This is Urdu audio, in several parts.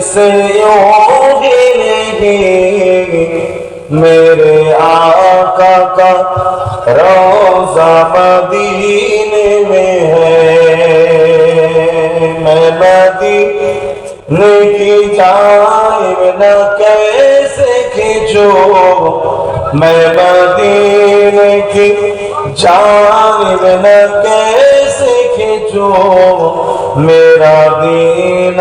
سے یوں میرے آقا کا روزہ مدینے میں ہے۔ میں مدینے کی جانب نہ کیسے کھینچو میں مدینے کی جانب نہ کیسے کھینچو میرا دین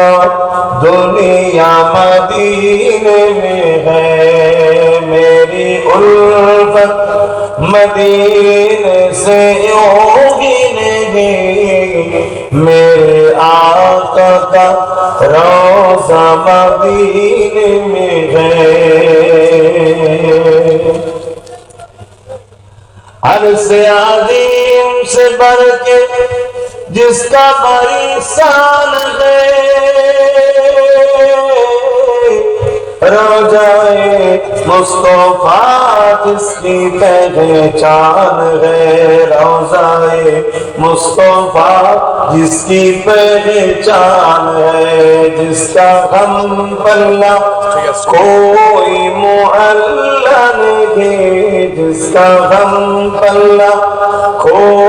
دنیا مدینے میں ہے۔ میری الفت مدینے سے یوں نہیں۔ میرے آقا کا روزہ مدینے میں ہے۔ ہر عظیم سے بڑھ کے جس کا بڑی شان ہے۔ روجائے مصطفیٰ جس کی پہچان ہے؟ روزائے مصطفیٰ جس کی پہچان ہے۔ جس کا غم پلہ کوئی معلّہ نہیں۔ جس کا غم پلہ کوئی